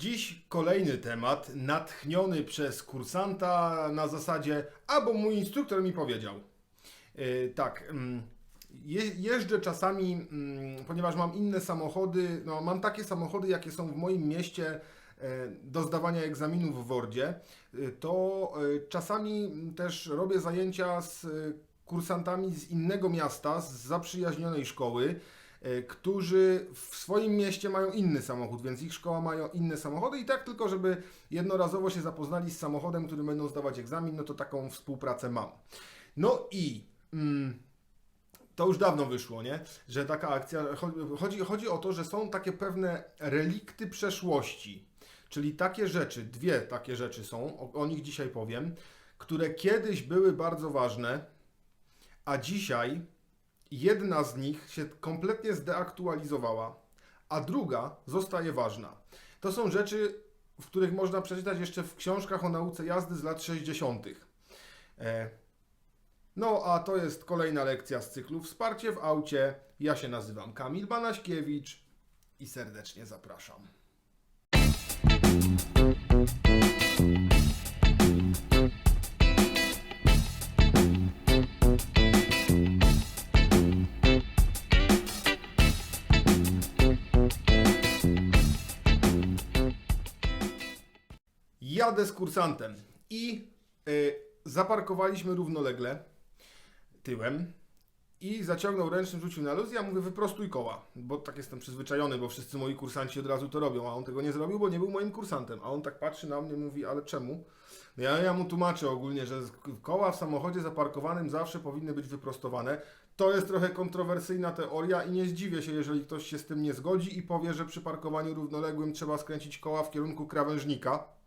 Dziś kolejny temat, natchniony przez kursanta na zasadzie, albo mój instruktor mi powiedział. Yy, tak, mm, je, jeżdżę czasami, mm, ponieważ mam inne samochody, no mam takie samochody, jakie są w moim mieście e, do zdawania egzaminów w Wordzie, y, to y, czasami też robię zajęcia z y, kursantami z innego miasta, z zaprzyjaźnionej szkoły, którzy w swoim mieście mają inny samochód, więc ich szkoła mają inne samochody i tak tylko, żeby jednorazowo się zapoznali z samochodem, którym będą zdawać egzamin, no to taką współpracę mam. No i mm, to już dawno wyszło, nie? Że taka akcja, cho- chodzi, chodzi o to, że są takie pewne relikty przeszłości, czyli takie rzeczy, dwie takie rzeczy są, o, o nich dzisiaj powiem, które kiedyś były bardzo ważne, a dzisiaj jedna z nich się kompletnie zdeaktualizowała, a druga zostaje ważna. To są rzeczy, w których można przeczytać jeszcze w książkach o nauce jazdy z lat 60. E, no, a to jest kolejna lekcja z cyklu Wsparcie w aucie. Ja się nazywam Kamil Banaśkiewicz i serdecznie zapraszam. Jadę z kursantem i y, zaparkowaliśmy równolegle tyłem i zaciągnął ręcznym, rzucił na luz. Ja mówię, wyprostuj koła, bo tak jestem przyzwyczajony, bo wszyscy moi kursanci od razu to robią, a on tego nie zrobił, bo nie był moim kursantem. A on tak patrzy na mnie, mówi, ale czemu? Ja, ja mu tłumaczę ogólnie, że koła w samochodzie zaparkowanym zawsze powinny być wyprostowane. To jest trochę kontrowersyjna teoria i nie zdziwię się, jeżeli ktoś się z tym nie zgodzi i powie, że przy parkowaniu równoległym trzeba skręcić koła w kierunku krawężnika.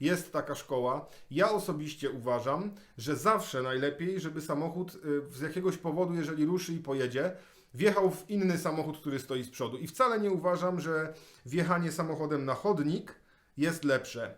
Jest taka szkoła. Ja osobiście uważam, że zawsze najlepiej, żeby samochód y, z jakiegoś powodu, jeżeli ruszy i pojedzie, wjechał w inny samochód, który stoi z przodu. I wcale nie uważam, że wjechanie samochodem na chodnik jest lepsze.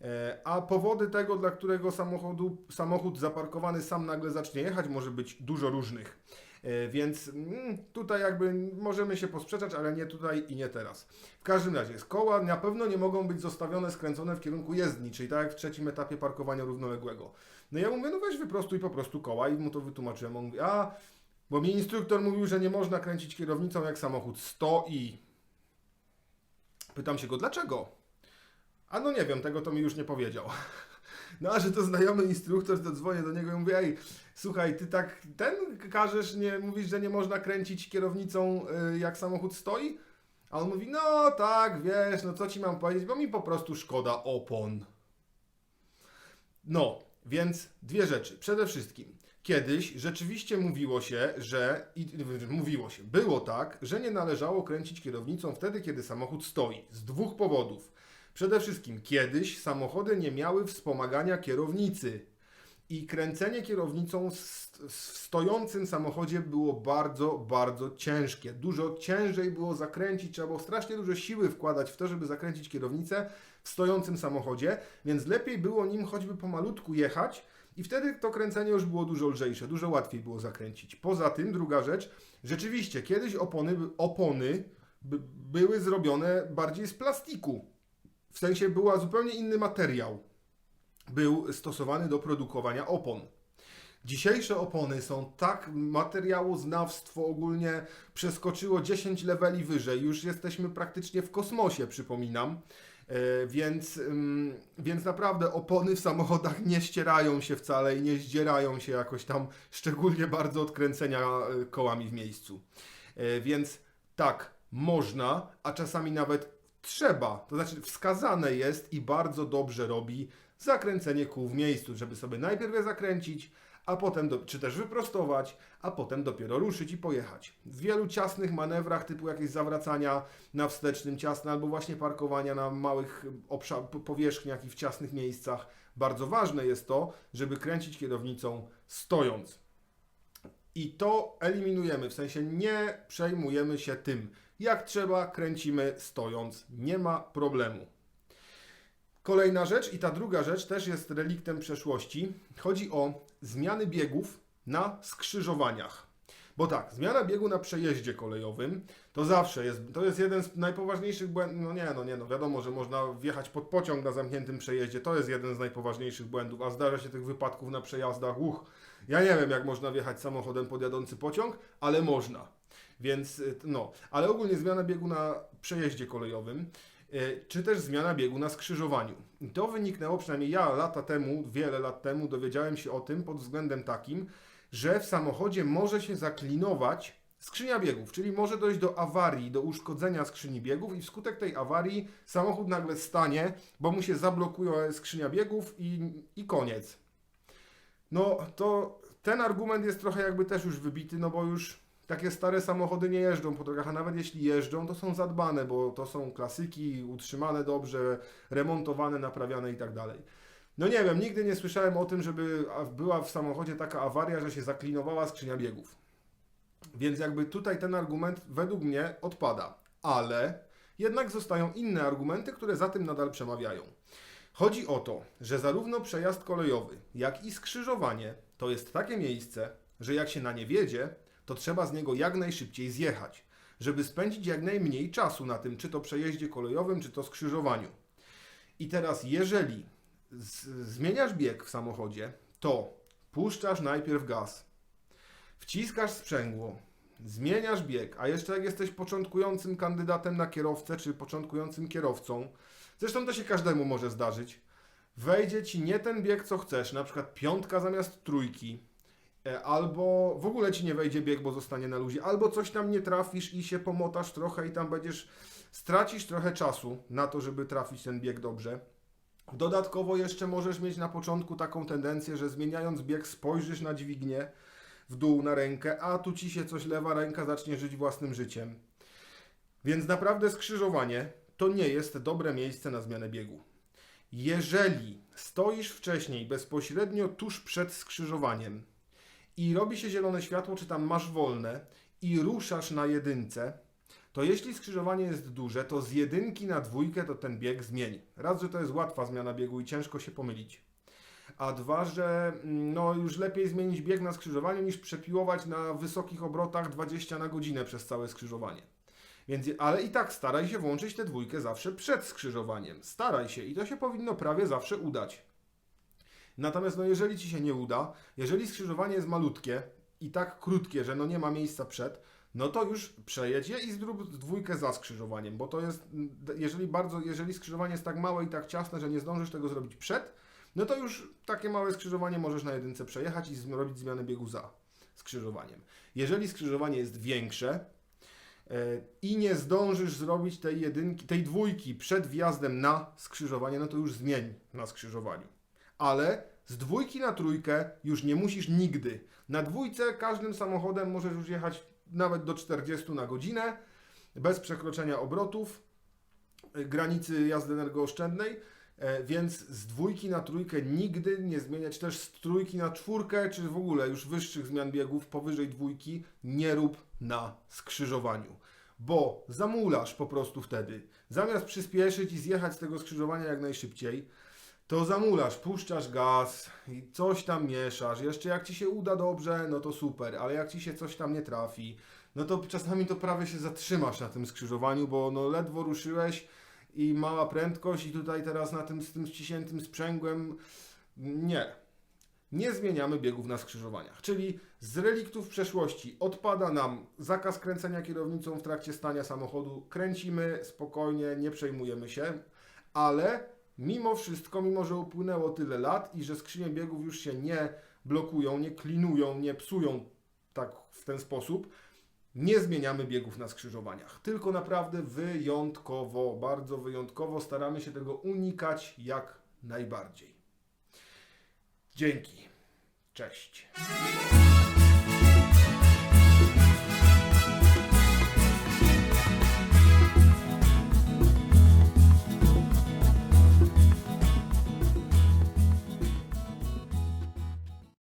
E, A powody tego, dla którego samochodu, samochód zaparkowany sam nagle zacznie jechać, może być dużo różnych. E, Więc mm, tutaj jakby możemy się posprzeczać, ale nie tutaj i nie teraz. W każdym razie, koła na pewno nie mogą być zostawione, skręcone w kierunku jezdni, czyli tak jak w trzecim etapie parkowania równoległego. No ja mówię, no weź wyprostuj po prostu koła i mu to wytłumaczyłem. On mówi, a, bo mi instruktor mówił, że nie można kręcić kierownicą jak samochód stoi. Pytam się go, dlaczego? A no nie wiem, tego to mi już nie powiedział. No a że to znajomy instruktor, to dzwonię do niego i mówię, ej, słuchaj, ty tak ten każesz, nie, mówisz, że nie można kręcić kierownicą y, jak samochód stoi? A on mówi, no tak, wiesz, no co ci mam powiedzieć, bo mi po prostu szkoda opon. No, więc dwie rzeczy. Przede wszystkim, kiedyś rzeczywiście mówiło się, że, i, mówiło się, było tak, że nie należało kręcić kierownicą wtedy, kiedy samochód stoi. Z dwóch powodów. Przede wszystkim, kiedyś samochody nie miały wspomagania kierownicy. I kręcenie kierownicą w stojącym samochodzie było bardzo, bardzo ciężkie. Dużo ciężej było zakręcić, trzeba było strasznie dużo siły wkładać w to, żeby zakręcić kierownicę w stojącym samochodzie, więc lepiej było nim choćby pomalutku jechać i wtedy to kręcenie już było dużo lżejsze, dużo łatwiej było zakręcić. Poza tym, druga rzecz, rzeczywiście kiedyś opony, opony by, były zrobione bardziej z plastiku. W sensie była zupełnie inny materiał był stosowany do produkowania opon. Dzisiejsze opony są tak, materiałoznawstwo ogólnie przeskoczyło 10 leveli wyżej, już jesteśmy praktycznie w kosmosie, przypominam. E, Więc, ym, więc naprawdę opony w samochodach nie ścierają się wcale i nie zdzierają się jakoś tam szczególnie bardzo od kręcenia e, kołami w miejscu. E, Więc tak, można, a czasami nawet trzeba, to znaczy wskazane jest i bardzo dobrze robi zakręcenie kół w miejscu, żeby sobie najpierw je zakręcić, a potem, do, czy też wyprostować, a potem dopiero ruszyć i pojechać. W wielu ciasnych manewrach, typu jakieś zawracania na wstecznym ciasne, albo właśnie parkowania na małych obszar, po- powierzchniach i w ciasnych miejscach, bardzo ważne jest to, żeby kręcić kierownicą stojąc. I to eliminujemy, w sensie nie przejmujemy się tym. Jak trzeba, kręcimy stojąc, nie ma problemu. Kolejna rzecz i ta druga rzecz też jest reliktem przeszłości. Chodzi o zmiany biegów na skrzyżowaniach. Bo tak, zmiana biegu na przejeździe kolejowym to zawsze jest, to jest jeden z najpoważniejszych błędów, no nie, no nie, no wiadomo, że można wjechać pod pociąg na zamkniętym przejeździe, to jest jeden z najpoważniejszych błędów, a zdarza się tych wypadków na przejazdach, uch, ja nie wiem jak można wjechać samochodem pod jadący pociąg, ale można. Więc y, no, ale ogólnie zmiana biegu na przejeździe kolejowym, y, czy też zmiana biegu na skrzyżowaniu. To wyniknęło, przynajmniej ja lata temu, wiele lat temu dowiedziałem się o tym pod względem takim, że w samochodzie może się zaklinować skrzynia biegów, czyli może dojść do awarii, do uszkodzenia skrzyni biegów i wskutek tej awarii samochód nagle stanie, bo mu się zablokuje skrzynia biegów i, i koniec. No to ten argument jest trochę jakby też już wybity, no bo już takie stare samochody nie jeżdżą po drogach, a nawet jeśli jeżdżą, to są zadbane, bo to są klasyki, utrzymane dobrze, remontowane, naprawiane i tak dalej. No nie wiem, nigdy nie słyszałem o tym, żeby była w samochodzie taka awaria, że się zaklinowała skrzynia biegów. Więc jakby tutaj ten argument według mnie odpada. Ale jednak zostają inne argumenty, które za tym nadal przemawiają. Chodzi o to, że zarówno przejazd kolejowy, jak i skrzyżowanie to jest takie miejsce, że jak się na nie wiedzie, to trzeba z niego jak najszybciej zjechać, żeby spędzić jak najmniej czasu na tym, czy to przejeździe kolejowym, czy to skrzyżowaniu. I teraz, jeżeli zmieniasz bieg w samochodzie, to puszczasz najpierw gaz, wciskasz sprzęgło, zmieniasz bieg, a jeszcze jak jesteś początkującym kandydatem na kierowcę, czy początkującym kierowcą, zresztą to się każdemu może zdarzyć, wejdzie ci nie ten bieg, co chcesz, na przykład piątka zamiast trójki, albo w ogóle ci nie wejdzie bieg, bo zostanie na luzie, albo coś tam nie trafisz i się pomotasz trochę i tam będziesz, stracisz trochę czasu na to, żeby trafić ten bieg dobrze. Dodatkowo jeszcze możesz mieć na początku taką tendencję, że zmieniając bieg spojrzysz na dźwignię w dół na rękę, a tu ci się coś lewa ręka zacznie żyć własnym życiem. Więc naprawdę skrzyżowanie to nie jest dobre miejsce na zmianę biegu. Jeżeli stoisz wcześniej, bezpośrednio tuż przed skrzyżowaniem i robi się zielone światło, czy tam masz wolne i ruszasz na jedynce, to jeśli skrzyżowanie jest duże, to z jedynki na dwójkę to ten bieg zmieni. Raz, że to jest łatwa zmiana biegu i ciężko się pomylić. A dwa, że mm, no, już lepiej zmienić bieg na skrzyżowaniu niż przepiłować na wysokich obrotach 20 na godzinę przez całe skrzyżowanie. Więc, ale i tak staraj się włączyć tę dwójkę zawsze przed skrzyżowaniem. Staraj się i to się powinno prawie zawsze udać. Natomiast no, jeżeli Ci się nie uda, jeżeli skrzyżowanie jest malutkie i tak krótkie, że no nie ma miejsca przed, no to już przejedź je i zrób dwójkę za skrzyżowaniem, bo to jest, jeżeli bardzo, jeżeli skrzyżowanie jest tak małe i tak ciasne, że nie zdążysz tego zrobić przed, no to już takie małe skrzyżowanie możesz na jedynce przejechać i zrobić zmianę biegu za skrzyżowaniem. Jeżeli skrzyżowanie jest większe, e, i nie zdążysz zrobić tej jedynki, tej dwójki przed wjazdem na skrzyżowanie, no to już zmień na skrzyżowaniu. Ale z dwójki na trójkę już nie musisz nigdy. Na dwójce każdym samochodem możesz już jechać nawet do 40 na godzinę, bez przekroczenia obrotów, y, granicy jazdy energooszczędnej, e, więc z dwójki na trójkę nigdy nie zmieniać, też z trójki na czwórkę, czy w ogóle już wyższych zmian biegów powyżej dwójki nie rób na skrzyżowaniu. Bo zamulasz po prostu wtedy. Zamiast przyspieszyć i zjechać z tego skrzyżowania jak najszybciej, to zamulasz, puszczasz gaz i coś tam mieszasz. Jeszcze jak ci się uda dobrze, no to super, ale jak ci się coś tam nie trafi, no to czasami to prawie się zatrzymasz na tym skrzyżowaniu, bo no ledwo ruszyłeś i mała prędkość i tutaj teraz na tym z tym ściśniętym sprzęgłem nie. Nie zmieniamy biegów na skrzyżowaniach. Czyli z reliktów przeszłości odpada nam zakaz kręcenia kierownicą w trakcie stania samochodu. Kręcimy spokojnie, nie przejmujemy się, ale mimo wszystko, mimo że upłynęło tyle lat i że skrzynie biegów już się nie blokują, nie klinują, nie psują tak w ten sposób, nie zmieniamy biegów na skrzyżowaniach. Tylko naprawdę wyjątkowo, bardzo wyjątkowo staramy się tego unikać jak najbardziej. Dzięki. Cześć.